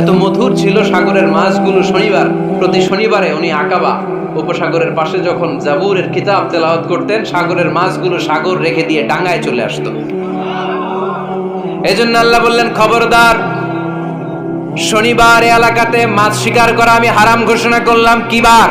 এত মধুর ছিল সাগরের মাছগুলো শনিবার, প্রতি শনিবারে উনি আকাবা। উপসাগরের পাশে যখন জাবুরের কিতাব তেলাওয়াত করতেন, সাগরের মাছগুলো সাগর রেখে দিয়ে ডাঙ্গায় চলে আসতো। জন্য আল্লাহ বললেন, খবরদার, শনিবার এলাকাতে মাছ শিকার করা আমি হারাম ঘোষণা করলাম। কিবার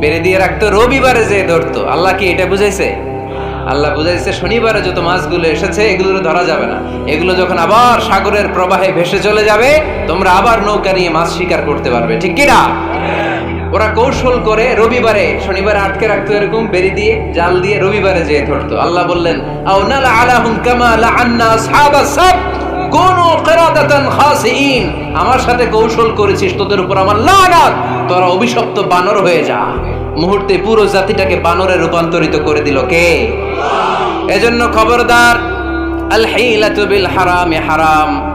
বেড়ে দিয়ে রাখতো, রবিবারে যে ধরতো। আল্লাহ কি এটা বুঝাইছে? আল্লাহ বুঝাইছে, শনিবারে যত মাছগুলো এসেছে, এগুলো ধরা যাবে না। এগুলো যখন আবার সাগরের প্রবাহে ভেসে চলে যাবে, তোমরা আবার নৌকা নিয়ে মাছ শিকার করতে পারবে। ঠিক কি না ওরা কৌশল করে রবিবারে, শনিবারে আটকে রাখতো এরকম বেরি দিয়ে, জাল দিয়ে রবিবারে যেয়ে ধরতো। আল্লাহ বললেন, আও নালা আলাহুম কামা লাআন্না আসহাবাস সাব, কোনু কিরাদাতান খাসিইন আমার সাথে কৌশল করেছিস, তোদের উপর আমার লানাত তোরা অভিশপ্ত বানর হয়ে যা। মুহূর্তে পুরো জাতিটাকে বানরে রূপান্তরিত করে দিল কে? এজন্য খবরদার আল বিল হারামে। হারাম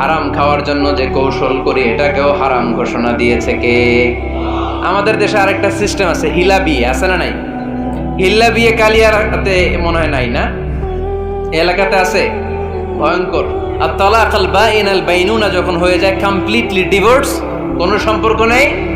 হারাম খাওয়ার জন্য যে কৌশল করি, এটাকেও হারাম ঘোষণা দিয়েছে কে? আমাদের দেশে আরেকটা সিস্টেম আছে হিলা বিয়ে আছে না নাই? হিল্লা বিয়ে কালিয়ারাতে মনে হয় নাই না? এলাকাতে আছে? ভয়ঙ্কর। আর তলাক আল বাইন আল বাইনুনা যখন হয়ে যায় কমপ্লিটলি ডিভোর্স কোনো সম্পর্ক নেই?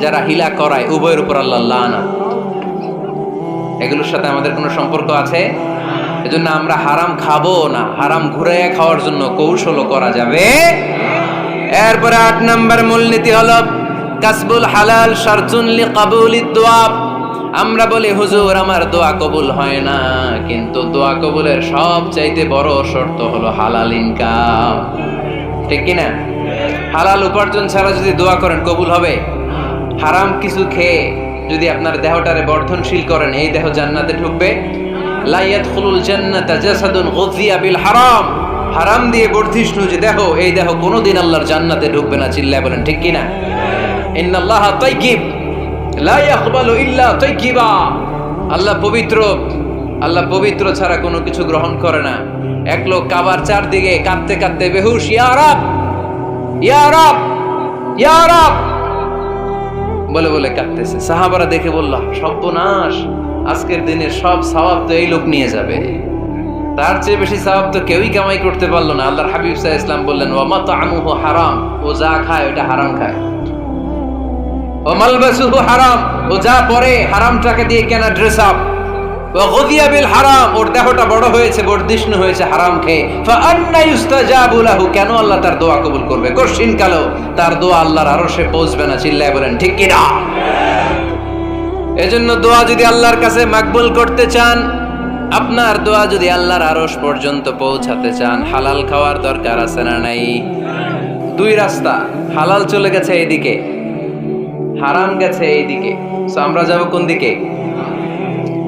যারা হিলা করায়, উভয়ের উপর আল্লাহ এগুলোর সাথে আমাদের কোনো সম্পর্ক আছে? এজন্য আমরা হারাম খাব না। হারাম ঘুরাইয়া খাওয়ার জন্য কৌশলও করা যাবে। এরপরে আট নম্বর মূলনীতি হলো, কাসবুল হালাল শারতুন লিকাবুলি দোয়া আমরা বলি, হুজুর, আমার দোয়া কবুল হয় না। কিন্তু দোয়া কবুলের সব চাইতে বড় শর্ত হলো হালাল ইনকাম। ঠিক কি না হালাল উপার্জন ছাড়া যদি দোয়া করেন, কবুল হবে? হারাম কিছু খেয়ে যদি আপনার দেহটারে বর্ধনশীল করেন, এই দেহ জান্নাতে ঢুকবে। লাইয়াত খুলুল জান্নাতা জাসাদুন গজিয়া বিল হারাম। হারাম দিয়ে বর্ধিষ্ণু যে দেহ, এই দেহ কোনোদিন আল্লাহর জান্নাতে ঢুকবে না, চিল্লায় বলেন, ঠিক কি না ইন্নাল্লাহ তাইয়িব লা ইয়াকবালু ইল্লা তাইয়িবা আল্লাহ পবিত্র আল্লাহ পবিত্র ছাড়া কোনো কিছু গ্রহণ করে না। এক লোক কাবার চারদিকে কাঁদতে কাঁদতে বেহুশ, ইয়া রাব ইয়া রাব ইয়া রাব। বলে বলে কাঁদতেছে। সাহাবারা দেখে বলল, সর্বনাশ, আজকের দিনে সব স্বভাব তো এই লোক নিয়ে যাবে। তার চেয়ে বেশি স্বভাব তো কেউই কামাই করতে পারল না। আল্লাহর হাবিব সাহ ইসলাম বললেন ও মা তো আমুহ হারাম, ও যা খায় ওটা হারাম খায়। ও মালবাসুহু হারাম, ও যা পরে হারামটাকে দিয়ে কেনা ড্রেস আপ আল্লাহর কাছে মাকবুল করতে চান, আপনার দোয়া যদি আল্লাহর আরশ পর্যন্ত পৌঁছাতে চান, হালাল খাওয়ার দরকার আছে না নাই? দুই রাস্তা, হালাল চলে গেছে এইদিকে, হারাম গেছে এইদিকে। আমরা যাব কোন দিকে?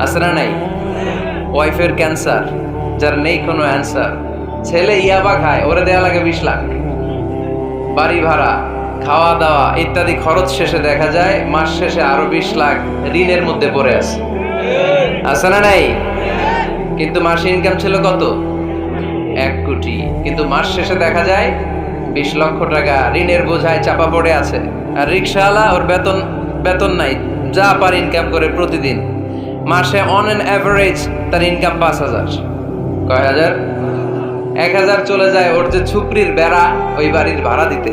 না নাই? ওয়াইফের ক্যান্সার যার নেই কোনো অ্যান্সার ছেলে ইয়াবা খায়, ওরে দেয়া লাগে বিশ লাখ। বাড়ি ভাড়া, খাওয়া দাওয়া ইত্যাদি খরচ শেষে দেখা যায়, মাস শেষে আরও বিশ লাখ ঋণের মধ্যে পড়ে আছে। আছে না নাই? কিন্তু মাসে ইনকাম ছিল কত? এক কোটি। কিন্তু মাস শেষে দেখা যায়, বিশ লক্ষ টাকা ঋণের বোঝায় চাপা পড়ে আছে। আর রিক্সাওয়ালা, ওর বেতন বেতন নাই, যা পার ইনকাম করে প্রতিদিন। মাসে অন অ্যান অ্যাভারেজ তার ইনকাম পাঁচ হাজার। কয় হাজার? এক হাজার চলে যায় ওর যে ছুকরির বেড়া ওই বাড়ির ভাড়া দিতে।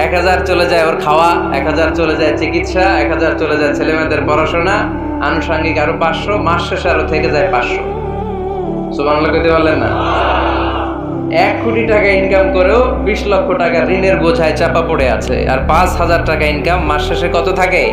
এক হাজার চলে যায় ওর খাওয়া, এক হাজার চলে যায় চিকিৎসা, এক হাজার চলে যায় ছেলেমেয়েদের পড়াশোনা, আনুষঙ্গিক আরও পাঁচশো, মাস শেষে আরও থেকে যায় পাঁচশো। সুবান কইতে পারলেন না? এক কোটি টাকা ইনকাম করেও বিশ লক্ষ টাকা ঋণের বোঝায় চাপা পড়ে আছে। আর পাঁচ হাজার টাকা ইনকাম মাস শেষে কত থাকে?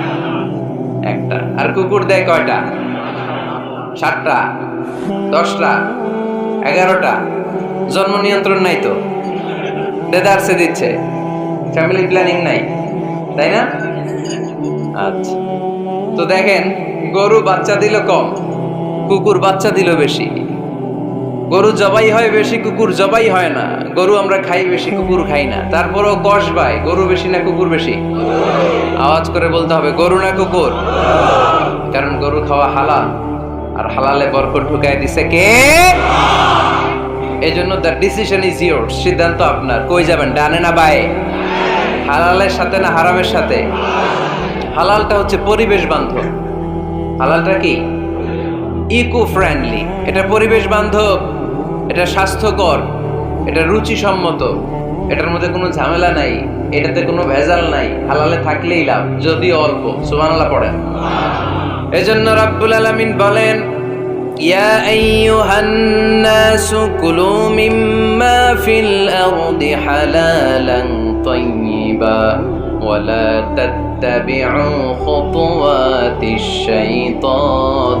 একটা। আর কুকুর দেয় কয়টা? সাতটা, দশটা, এগারোটা। জন্ম নিয়ন্ত্রণ নাই তো। দেদারসে দিচ্ছে। ফ্যামিলি প্ল্যানিং নাই, তাই না? আচ্ছা। তো দেখেন, গরু বাচ্চা দিল কম, কুকুর বাচ্চা দিল বেশি। গরু জবাই হয়, বেশি কুকুর জবাই হয় না। গরু আমরা খাই, বেশি কুকুর খাই না। তারপরও কষ বাই, গরু বেশি না কুকুর বেশি? আওয়াজ করে বলতে হবে, গরু না কুকুর। কারণ গরু খাওয়া হালাল, আর হালালে বরকত ঢুকাই দিছে কে? এই জন্য দ্য ডিসিশন ইজ ইয়োর সিদ্ধান্ত আপনার। কই যাবেন, ডানে না বায়ে? হালালের সাথে না হারামের সাথে? হালালটা হচ্ছে পরিবেশ বান্ধব। হালালটা কি? ইকো ফ্রেন্ডলি এটা পরিবেশ বান্ধব। এটা স্বাস্থ্যকর এটা রুচিসম্মত এটার মধ্যে কোনো ঝামেলা নাই এটাতে কোনো ভেজাল নাই হালালে থাকলেই লাভ যদিও অল্প সুবহানাল্লাহ পড়েন এজন্য রাব্বুল আলামিন বলেন يا أيها الناس كلوا مما في الأرض حلالا طيبا ولا تتبعوا خطوات الشيطان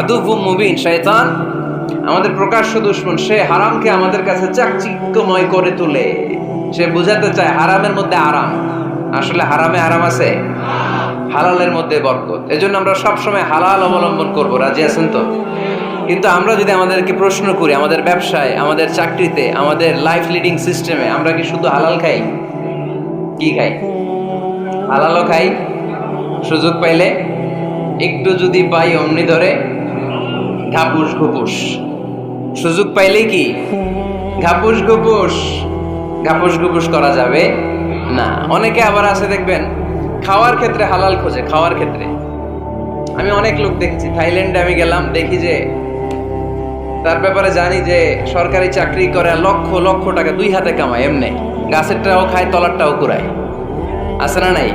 আদুফু মুবিন, শয়তান। আমাদের প্রকাশ্য দুশ্মন, সে হারামকে আমাদের কাছে চাকচিক্যময় করে তোলে। সে বুঝাতে চায় হারামের মধ্যে আরাম। আসলে হারামে আরাম আছে? হালালের মধ্যে বরকত। এজন্য আমরা সবসময় হালাল অবলম্বন করব। রাজি আছেন তো? কিন্তু আমরা যদি আমাদেরকে প্রশ্ন করি, আমাদের ব্যবসায়, আমাদের চাকরিতে, আমাদের লাইফ লিডিং সিস্টেমে আমরা কি শুধু হালাল খাই? কি খাই? হালালও খাই? সুযোগ পাইলে একটু যদি পাই অমনি ধরে ঘাপুস ঘুপুস। সুযোগ পাইলে কি? ঘাপুস ঘুপুস। ঘাপুস ঘুপুস করা যাবে না। অনেকে আবার আছে, দেখবেন, খাওয়ার ক্ষেত্রে হালাল খোঁজে, খাওয়ার ক্ষেত্রে। আমি অনেক লোক দেখছি, থাইল্যান্ডে আমি গেলাম, দেখি যে তার ব্যাপারে জানি যে সরকারি চাকরি করে লক্ষ লক্ষ টাকা দুই হাতে কামায়, এমনি। গাছেরটাও খায়, তলারটাও কুড়ায়। আছে না নাই?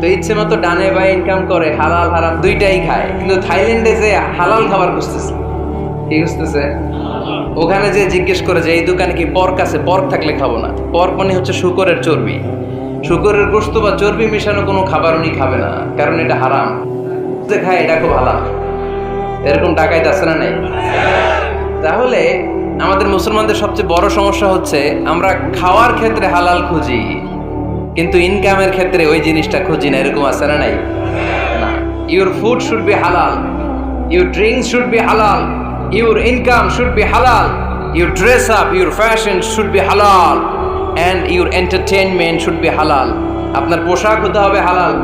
তো ইচ্ছে মতো ডানে বা ইনকাম করে, হালাল, হারাম দুইটাই খায়। কিন্তু থাইল্যান্ডে যে হালাল খাবার খুঁজতেছে, কি খুঁজতেছে? ওখানে যে জিজ্ঞেস করে যে, এই দোকানে কি পর্ক আছে? পর্ক থাকলে খাব না। পর্ক মানে হচ্ছে শুকরের চর্বি। শুকরের গোস্ত বা চর্বি মেশানো কোনো খাবার উনি খাবে না, কারণ এটা হারাম। যে খায়, এটা খুব হালাল। এরকম টাকায় আছে না নাই? তাহলে আমাদের মুসলমানদের সবচেয়ে বড় সমস্যা হচ্ছে, আমরা খাওয়ার ক্ষেত্রে হালাল খুঁজি। কিন্তু ইনকামের ক্ষেত্রে ওই জিনিসটা খুঁজি না, এরকম আছে না নাই? না। Your food should be halal your drinks should be halal your income should be halal your dress up your fashion should be halal and your entertainment should be halal আপনার পোশাক হতে হবে হালাল,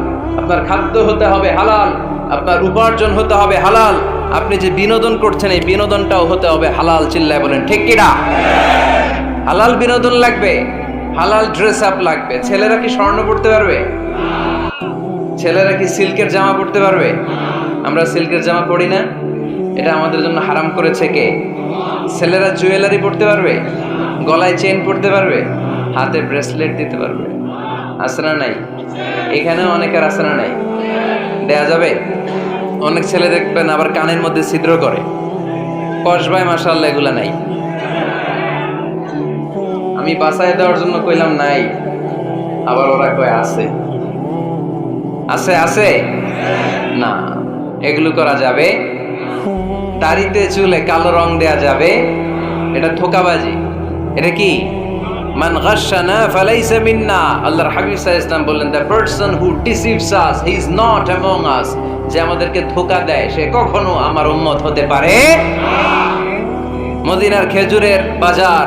আপনার খাদ্য হতে হবে হালাল, আপনার উপার্জন হতে হবে হালাল, আপনি যে বিনোদন করছেন, এই বিনোদনটাও হতে হবে হালাল, চিল্লায় বলেন, ঠিক কিনা হালাল বিনোদন লাগবে। হালাল ড্রেস আপ লাগবে। ছেলেরা কি স্বর্ণ পড়তে পারবে? ছেলেরা কি সিল্কের জামা পড়তে পারবে? আমরা সিল্কের জামা পরি না। এটা আমাদের জন্য হারাম করেছে কে? ছেলেরা জুয়েলারি পড়তে পারবে? গলায় চেন পড়তে পারবে? হাতে ব্রেসলেট দিতে পারবে। আছে না নাই? এখানেও অনেকের আছে না নাই? দেয়া যাবে? অনেক ছেলে দেখবেন আবার কানের মধ্যে ছিদ্র করে। কসবায় মাসাল্লাহ এগুলা নাই। আমি বাসায় দেওয়ার জন্য কইলাম, নাই। আবার ওরা কয়, আছে। আছে আছে? না। এগুলো করা যাবে? দাড়িতে চুলে কালো রং দেয়া যাবে। এটা থোকাবাজি। এটা কি? মান গাশানা ফালাইসা মিন্না। আল্লাহর হাবিব সাল্লাল্লাহু ইসলাম বললেন the person who deceives us he is not among us যে আমাদেরকে ধোকা দেয়, সে কখনো আমার উম্মত হতে পারে মদিনার খেজুরের বাজার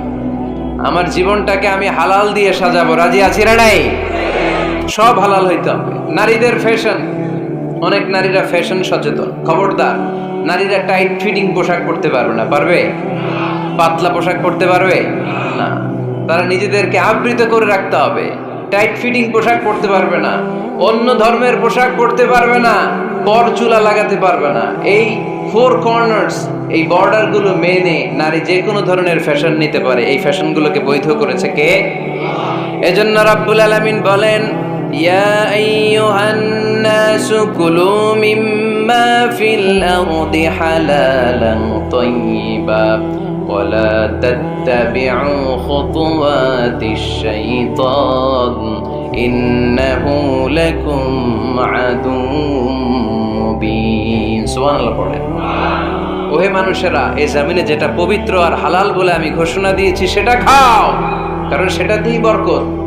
আমার জীবনটাকে আমি হালাল দিয়ে সাজাবো। রাজি আছি না নাই? সব হালাল হইতে হবে। নারীদের ফ্যাশন অনেক নারীরা ফ্যাশন সচেতন। খবরদার, নারীরা টাইট ফিটিং পোশাক পরতে পারবে না। পারবে? পাতলা পোশাক পরতে পারবে? না। তারা নিজেদেরকে আবৃত করে রাখতে হবে। টাইট ফিটিং পোশাক পরতে পারবে না। অন্য ধর্মের পোশাক পরতে পারবে না। পর চুলা লাগাতে পারবে না। এই ফোর কর্নার্স এই বর্ডারগুলো মেনে নারী যে কোনো ধরনের ফ্যাশন নিতে পারে এই ফ্যাশনগুলোকে বৈধ করেছে কে এজন্য রাব্বুল আলামিন বলেন ইয়া আইয়ুহান নাসু কুলু মিম্মা ফিল আরদি হালালান তাইয়্যিবা ولا تتبعوا خطوات الشيطان إنه لكم عدو ওহে মানুষেরা, এই যেটা পবিত্র আর হালাল বলে আমি ঘোষণা দিয়েছি, সেটা খাও। কারণ বরকত।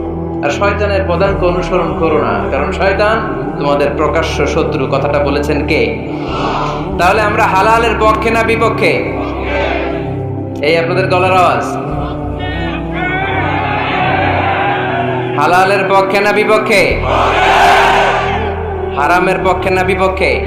আর শয়তানের পদাঙ্ক অনুসরণ করো না। কারণ শয়তান তোমাদের প্রকাশ্য শত্রু। কথাটা বলেছেন কে? তাহলে আমরা হালালের পক্ষে না বিপক্ষে? এই আপনাদের গলার আওয়াজ। হালালের পক্ষে না বিপক্ষে? হারামের পক্ষে না বিপক্ষে?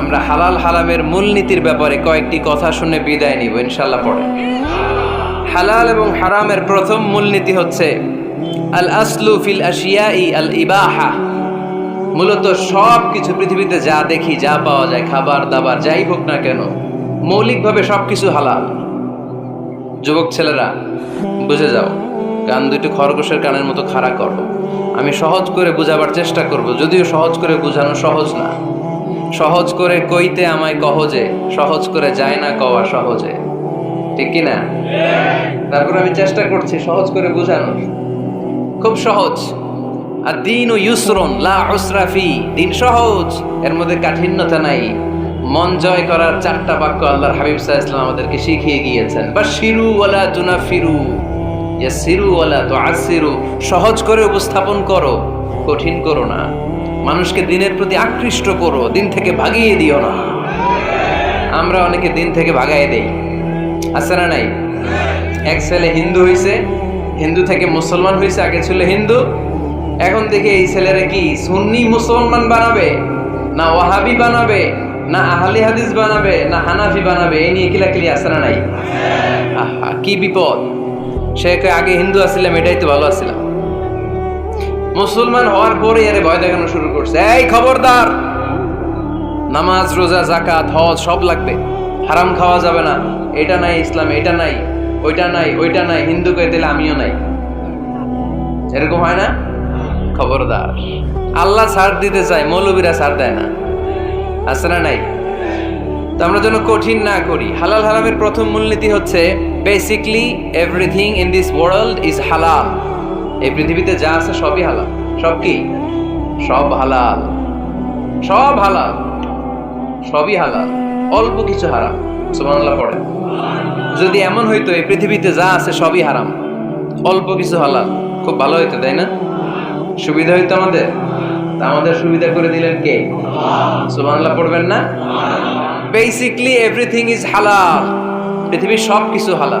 আমরা হালাল হালামের মূলনীতির ব্যাপারে কয়েকটি কথা শুনে বিদায় নিব ইনশাল্লাহ পরে। হালাল এবং হারামের প্রথম মূলনীতি হচ্ছে আল আসলু ফিল আশিয়াই আল ইবাহা মূলত সব কিছু পৃথিবীতে যা দেখি, যা পাওয়া যায়, খাবার, দাবার, যাই হোক না কেন, মৌলিকভাবে সব কিছু হালাল। যুবক ছেলেরা, বুঝে যাও গান দুইটি খরগোশের কানের মতো খাড়া করো। আমি সহজ করে বোঝাবার চেষ্টা করব, যদিও সহজ করে বোঝানো সহজ না। সহজ করে কইতে আমায় কহজে সহজ করে যায় না কওয়া সহজে। ঠিক কি না তারপর আমি চেষ্টা করছি সহজ করে বোঝানোর। খুব সহজ। আর দিন ও ইউসরন, লা উসরাফি দিন সহজ, এর মধ্যে কাঠিন্যতা নাই। মন জয় করার চারটা বাক্য আল্লাহর হাবিব সাহা ইসলাম আমাদেরকে শিখিয়ে গিয়েছেন। বা শিরু ওয়ালা তুনা ফিরু সিরু ওয়ালা তো আসিরু সহজ করে উপস্থাপন করো, কঠিন করো না। মানুষকে দিনের প্রতি আকৃষ্ট করো, দিন থেকে ভাগিয়ে দিও না। আমরা অনেকে দিন থেকে ভাগাই দেই। আছে না নাই? এক ছেলে হিন্দু হইছে, হিন্দু থেকে মুসলমান হয়েছে আগে ছিল হিন্দু, এখন থেকে এই ছেলেরা কি, সুন্নি মুসলমান বানাবে, না ওয়াহাবি বানাবে, না আহলি হাদিস বানাবে, না হানাফি বানাবে, এই নিয়ে কিলাকিলি আছে না নাই? আহা, কি বিপদ। সে আগে হিন্দু আসছিলাম এটাই তো ভালো আসছিলাম মুসলমান হওয়ার পরে এর ভয় দেখানো শুরু করছে। এই খবরদার! নামাজ, রোজা জাকাত হজ সব লাগবে। হারাম খাওয়া যাবে না। এটা নাই ইসলাম, এটা নাই, ওইটা নাই ওইটা নাই, হিন্দু কে দিলে আমিও নাই। এরকম হয় না? খবরদার। আল্লাহ সার দিতে চায়, মৌলবীরা সার দেয় না। আছে না নাই? তো আমরা যেন কঠিন না করি। হালাল হারামের প্রথম মূলনীতি হচ্ছে basically everything in this world is halal এই পৃথিবীতে যা আছে সবই হালাল। সব কি? সব হালাল। সব হালাল। সবই হালাল। অল্প কিছু হারাম। সুবহানাল্লাহ পড়ে। যদি এমন হইতো এই পৃথিবীতে যা আছে সবই হারাম। অল্প কিছু হালাল। খুব ভালো হইতো, তাই না? সুবিধা হইতো আমাদের? আমাদের সুবিধা করে দিলেন কে? সুবহানাল্লাহ পড়বেন না? বেসিকলি এভরিথিং ইজ হালাল পৃথিবীর সব কিছু হালাল।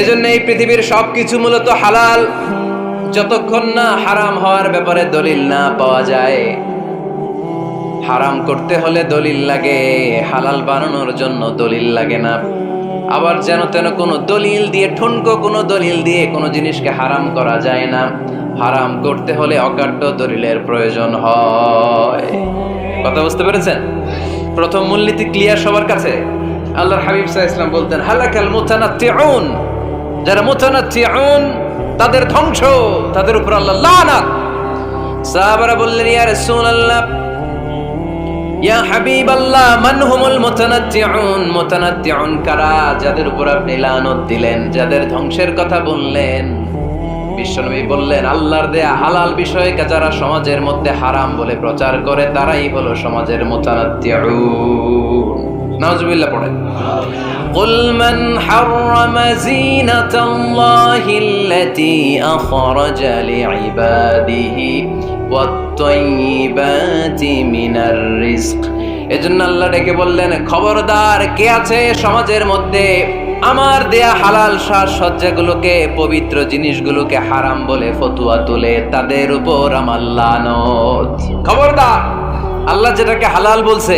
এজন্য এই পৃথিবীর সবকিছু মূলত হালাল। যতক্ষণ না হারাম হওয়ার ব্যাপারে দলিল না পাওয়া যায়, হারাম করতে হলে দলিল লাগে, হালাল বানানোর জন্য দলিল লাগে না। আবার যেন তেন কোনো দলিল দিয়ে, ঠুনকো কোনো দলিল দিয়ে কোনো জিনিসকে হারাম করা যায় না। হারাম করতে হলে অকাট্য দলিলের প্রয়োজন হয়। কথা বুঝতে পেরেছেন? প্রথম মূলনীতি ক্লিয়ার সবার কাছে। আল্লাহর হাবিব সাহা ইসলাম বলতেন, হালাকাল মুতানাত্তিউন। যারা মুতানাত্তিউন, তাদের ধ্বংস, তাদের উপর আল্লাহ সাহাবারা বললেন, ইয়া রাসূলুল্লাহ, ইয়া হাবিব আল্লাহ মান হুমুল মুতানাত্তিউন? মুতানাত্তিউন কারা? যাদের উপর আপনি লানত দিলেন, যাদের ধ্বংসের কথা বললেন। বিশ্বনবী বললেন, আল্লাহর দেয়া হালাল বিষয়কে যারা সমাজের মধ্যে হারাম বলে প্রচার করে, তারাই হলো সমাজের মুতানাত্তিউন। নাউজুবিল্লাহ পড়েন قل من حرم زينة الله التي أخرج لعباده والطيبات من الرزق এজন্য আল্লাহ ডেকে বললেন খবরদার কে আছে সমাজের মধ্যে আমার দেয়া হালাল সাজসজ্জাগুলোকে পবিত্র জিনিসগুলোকে হারাম বলে ফতুয়া তুলে তাদের উপর আমার লানত খবরদার আল্লাহ যেটাকে হালাল বলছে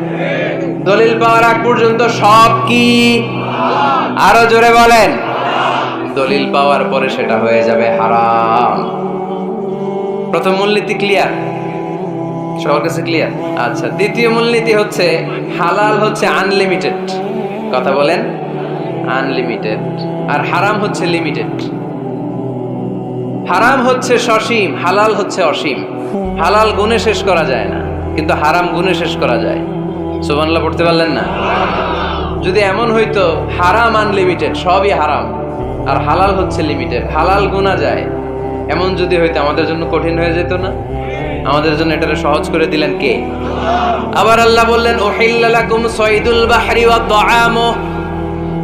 দলিল পাওয়ার আগ পর্যন্ত সব কি? আরও জোরে বলেন। দলিল পাওয়ার পরে সেটা হয়ে যাবে হারাম। প্রথম মূলনীতি ক্লিয়ার সবার কাছে ক্লিয়ার আচ্ছা দ্বিতীয় মূলনীতি হচ্ছে হালাল হচ্ছে আনলিমিটেড কথা বলেন আনলিমিটেড আর হারাম হচ্ছে লিমিটেড হারাম হচ্ছে সসীম, হালাল হচ্ছে অসীম। হালাল গুণে শেষ করা যায় না, কিন্তু হারাম গুণে শেষ করা যায়। সুবহানাল্লাহ, পড়তে পারলেন না? যদি এমন হইতো, হারাম আনলিমিটেড সবই হারাম। আর হালাল হচ্ছে লিমিটেড হালাল গুণা যায়। এমন যদি হইতো, আমাদের জন্য কঠিন হয়ে যেত না? আমাদের জন্য এটাকে সহজ করে দিলেন কে? আবার আল্লাহ বললেন ওহিল্লাকুম সৈদুল বাহরি ওয়া তাআমু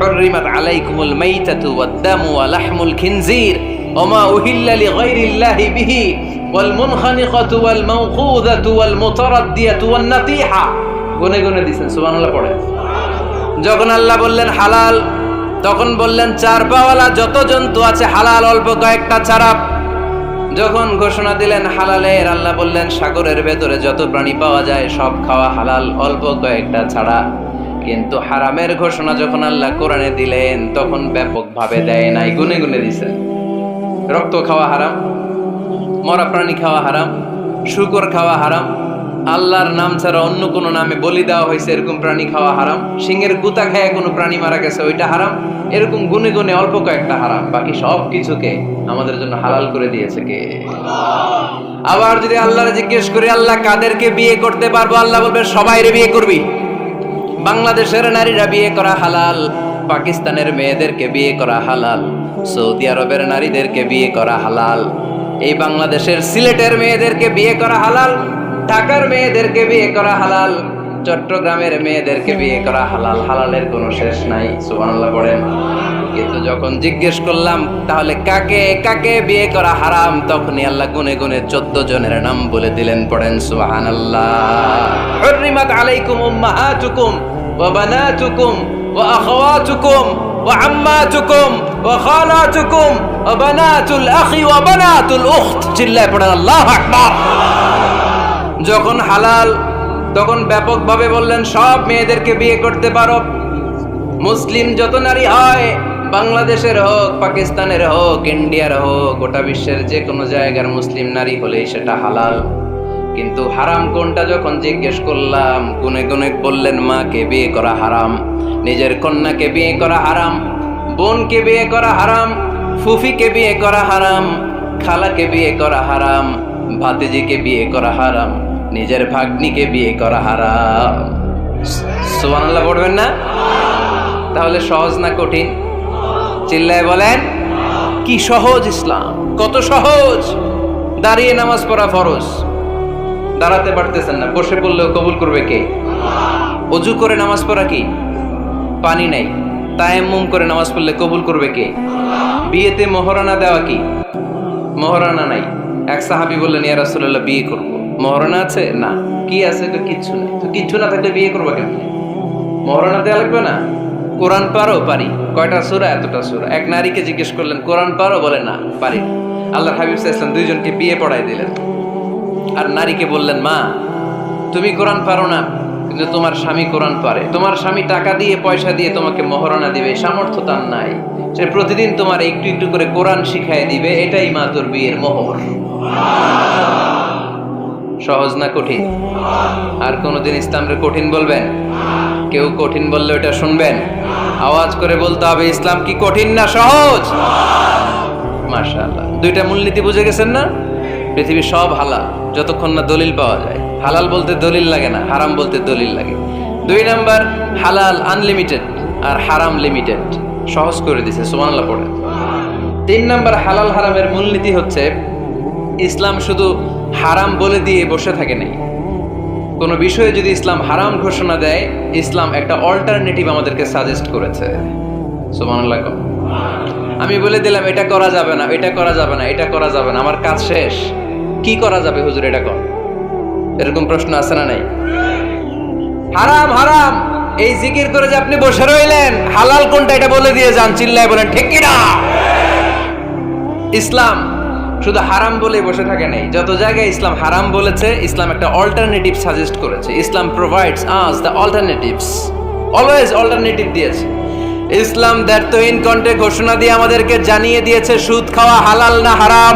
حرمت عليكم الميتة والدم ولحم الخنزير وما أهل لغير الله به والمنخنقة والموقوذة والمتردية والنطيحة গুনে গুনে দিছেন সুবহানাল্লাহ পড়ে যখন আল্লাহ বললেন হালাল তখন বললেন চার পাওয়ালা যত জন্তু আছে হালাল অল্প কয়েকটা ছাড়া যখন ঘোষণা দিলেন হালালের আল্লাহ বললেন সাগরের ভেতরে যত প্রাণী পাওয়া যায় সব খাওয়া হালাল অল্প কয়েকটা ছাড়া কিন্তু হারামের ঘোষণা যখন আল্লাহ কোরআনে দিলেন, তখন ব্যাপকভাবে দেয় নাই, গুনে গুনে দিছেন রক্ত খাওয়া হারাম, মরা প্রাণী খাওয়া হারাম, শুকর খাওয়া হারাম, আল্লাহর নাম ছাড়া অন্য কোনো নামে বলি দেওয়া হয়েছে, এরকম প্রাণী খাওয়া হারাম সিংহের গুতা খায় কোনো প্রাণী মারা গেছে, ওইটা হারাম, এরকম গুনে গুনে অল্প কয়েকটা হারাম, বাকি সব কিছুকে আমাদের জন্য হালাল করে দিয়েছে কে? আবার যদি আল্লাহর জিজ্ঞেস করি, আল্লাহ কাদেরকে বিয়ে করতে পারব? আল্লাহ বলবে, সবাইরে বিয়ে করবি। বাংলাদেশের নারীরা বিয়ে করা হালাল, পাকিস্তানের মেয়েদেরকে বিয়ে করা হালাল, সৌদি আরবের নারীদেরকে বিয়ে করা হালাল, এই বাংলাদেশের সিলেটের মেয়েদেরকে বিয়ে করা হালাল, ঢাকার মেয়েদেরকে বিয়ে করা হালাল, চট্টগ্রামের মেয়েদেরকে বিয়ে করা হালাল, হালালের কোনো শেষ নাই, সুবহানাল্লাহ পড়েন। কিন্তু যখন জিজ্ঞেস করলাম, তাহলে কাকে কাকে বিয়ে করা হারাম? তখনই আল্লাহ গুনে গুনে চোদ্দ জনের নাম বলে দিলেন, পড়েন, সুবহানাল্লাহ। আলাইকুম উম্মাহাতুকুম। ওয়া খালাতুকুম ওয়া বানাতুল আখি ওয়া বানাতুল উখত চিল্লায় পড়েন আল্লাহু আকবার। যখন হালাল, তখন ব্যাপকভাবে বললেন, সব মেয়েদেরকে বিয়ে করতে পারো। মুসলিম যত নারী হয়, বাংলাদেশের হোক, পাকিস্তানের হোক, ইন্ডিয়ার হোক, গোটা বিশ্বের যে কোনো জায়গার মুসলিম নারী হলেই সেটা হালাল। কিন্তু হারাম কোনটা যখন জিজ্ঞেস করলাম, গুনে গুনে বললেন, মাকে বিয়ে করা হারাম, নিজের কন্যাকে বিয়ে করা হারাম, বোনকে বিয়ে করা হারাম, ফুফিকে বিয়ে করা হারাম, খালাকে বিয়ে করা হারাম, ভাতিজিকে বিয়ে করা হারাম, নিজের ভাগ্নিকে বিয়ে করা হারাম। সুবহানাল্লাহ পড়বেন না? তাহলে সহজ না কঠিন? চিল্লায় বলেন, কি সহজ ইসলাম, কত সহজ! দাঁড়িয়ে নামাজ পড়া ফরজ দাঁড়াতে পারতেছেন না। বসে পড়লেও কবুল করবে কে? অজু করে নামাজ পড়া কি? পানি নাই। তায়াম্মুম করে নামাজ পড়লে কবুল করবে কে? বিয়েতে মহরানা দেওয়া কি? মহরানা নাই। এক সাহাবি বললেন, ইয়া রাসূলুল্লাহ, বিয়ে করব। মহরানা আছে? না। কি আছে? তো কিচ্ছু নাই। তো কিচ্ছু না থাকলে বিয়ে করব কেমনে? মহরানা দেওয়া লাগবে না? কোরআন পারো? পারি। কয়টা সুরা? এতটা সুরা। এক নারীকে জিজ্ঞেস করলেন, কোরআন পারো? বলে, না, পারি আল্লাহ হাবিব ইসলাম দুইজনকে বিয়ে পড়াই দিলেন। আর নারীকে বললেন, মা, তুমি কোরআন পারো না, কিন্তু তোমার স্বামী কোরআন পারে। তোমার স্বামী টাকা দিয়ে, পয়সা দিয়ে তোমাকে মহারণা দিবে, সামর্থ্য তার নাই। সে প্রতিদিন তোমার একটু একটু করে কোরআন শিখাই দিবে, এটাই মা তোর বিয়ের মোহর। সহজ না কঠিন? আর কোনোদিন ইসলামকে কঠিন বলবেন? কেউ কঠিন বললে ওটা শুনবেন? আওয়াজ করে বলতে হবে, ইসলাম কি কঠিন না সহজ? মাশাআল্লাহ। দুইটা মূলনীতি বুঝে গেছেন না? পৃথিবী সব হালাল, যতক্ষণ না দলিল পাওয়া যায়। হালাল বলতে দলিল লাগে না, হারাম বলতে দলিল লাগে। দুই নাম্বার, হালাল আনলিমিটেড আর হারাম লিমিটেড সহজ করে দিছে, সুবহানাল্লাহ পড়ে। তিন নাম্বার, হালাল হারামের মূলনীতি হচ্ছে, ইসলাম শুধু হারাম বলে দিয়ে বসে থাকে নাই। কোনো বিষয়ে যদি ইসলাম হারাম ঘোষণা দেয়, ইসলাম একটা অল্টারনেটিভ আমাদেরকে সাজেস্ট করেছে। সুবহানাল্লাহ কম। আমি বলে দিলাম, এটা করা যাবে না, এটা করা যাবে না, এটা করা যাবে না, আমার কাজ শেষ। কি করা যাবে হুজুর এটা কর এরকম প্রশ্ন আছে না নাই? হারাম হারাম। এই জিকির করে যে আপনি বসে রইলেন, হালাল কোনটা এটা বলে দিয়ে যান, চিল্লায় বলেন, ঠিক কিনা? ইসলাম শুধু হারাম বলে বসে থাকে নাই। যত জায়গায় ইসলাম হারাম বলেছে, ইসলাম একটা অল্টারনেটিভ সাজেস্ট করেছে। Islam provides us the alternatives always alternative দিয়েছে। ইসলাম দ্যার্থহীন কণ্ঠে ঘোষণা দিয়ে আমাদেরকে জানিয়ে দিয়েছে, সুদ খাওয়া হালাল না হারাম?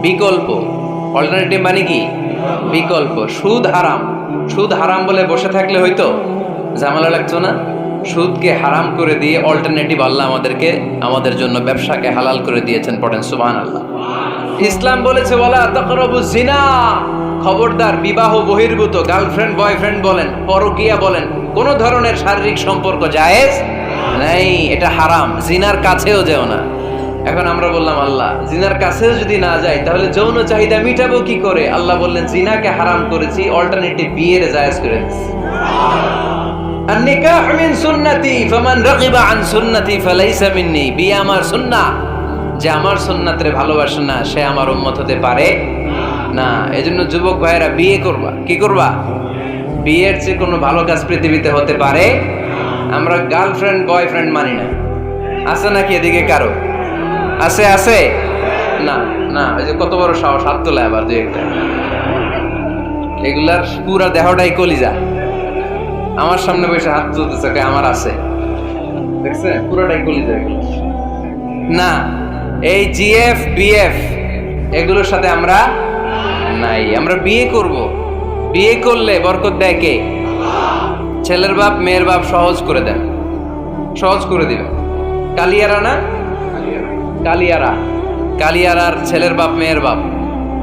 বিকল্প। অল্টারনেটিভ মানে কি? বিকল্প। সুদ হারাম। সুদ হারাম বলে বসে থাকলে হয়তো ঝামেলা লাগতো না? সুদকে হারাম করে দিয়ে অল্টারনেটিভ আল্লাহ আমাদেরকে, আমাদের জন্য ব্যবসাকে হালাল করে দিয়েছেন পড়েন সুবহান আল্লাহ ইসলাম বলেছে বলা তাকরাবু জিনা খবরদার, বিবাহ বহির্ভূত গার্লফ্রেন্ড বয়ফ্রেন্ড বলেন, পরকিয়া বলেন, কোন ধরনের শারীরিক সম্পর্ক জায়েজ নাই। এটা হারাম। জিনার কাছেও যেও না। এখন আমরা বললাম, আল্লাহ, জিনার কাছে যদি না যাই, তাহলে যৌন চাহিদা মিটাবো কি করে? আল্লাহ বললেন, জিনাকে হারাম করেছি অল্টারনেটিভ বিয়ের জায়েজ করে বিয়ে আমার সুন্না। যে আমার সুন্নাতরে ভালোবাসে না, সে আমার উন্মত হতে পারে না। এজন্য যুবক ভাইয়েরা, বিয়ে করবা। কি করবা? বিয়ের যে কোনো ভালো কাজ পৃথিবীতে হতে পারে? আমরা গার্লফ্রেন্ড বয়ফ্রেন্ড মানি না। আছে নাকি এদিকে কারও? আছে আছে? না না ওই যে কত বড় সাহস, হাত তোলা আবার দুই একটা। এগুলার পুরা দেহটাই কলিজা। আমার সামনে বসে হাত তুলতেছে আমার আছে। দেখছে? পুরোটাই কলিজা। না, এই জিএফ, বিএফ, এগুলোর সাথে আমরা নাই। আমরা বিয়ে করব। বিয়ে করলে বরকত দেয় কে? ছেলের বাপ, মেয়ের বাপ সহজ করে দেন। সহজ করে দিবেন। কালিয়ারা না? কালিয়ারা। কালিয়ারার ছেলের বাপ, মেয়ের বাপ।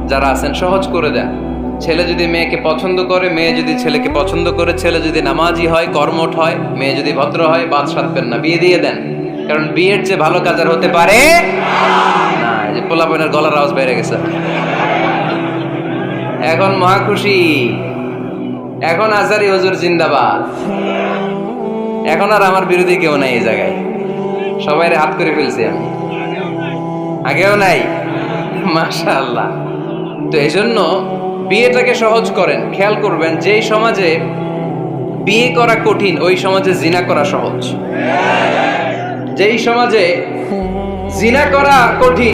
যারা আছেন, সহজ করে দেন। ছেলে যদি মেয়েকে পছন্দ করে, মেয়ে যদি ছেলেকে পছন্দ করে, ছেলে যদি নামাজি হয়, কর্মঠ হয়, মেয়ে যদি ভদ্র হয়, বাদ সাধবেন না, বিয়ে দিয়ে দেন। কারণ বিয়ের চেয়ে ভালো কাজ আর হতে পারে না। যে পোলাপনের গলার আওয়াজ বেড়ে গেছে। এখন মহা খুশি। এখন আজারি হজুর জিন্দাবাদ। এখন আর আমার বিরোধী কেউ নাই এই জায়গায়। সবাই হাত করে ফেলছি আমি। আগেও নাই। মাশাল্লাহ তো এই জন্য বিয়েটাকে সহজ করেন, খেয়াল করবেন যেই সমাজে বিয়ে করা কঠিন, ওই সমাজে জিনা করা সহজ। যেই সমাজে জিনা করা কঠিন